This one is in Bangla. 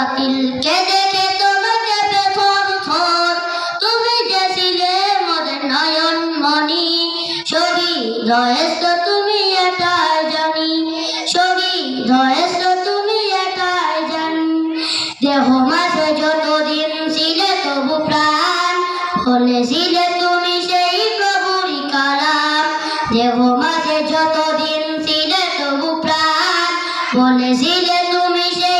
বাতিলকে দেখে তোমাকে পেছর থর তুমি নয়ন মণি। শহীদ রয়েছ তুমি এটাই জানি। শহীদ রয়েছ তুমি এটাই জানি। দেহ মাঝে যতদিন ছিলে তবু প্রাণ। বলেছিলে তুমি সেই প্রভুরই কালাম। দেহ মাঝে যতদিন ছিলে তবু প্রাণ। বলেছিলে তুমি সেই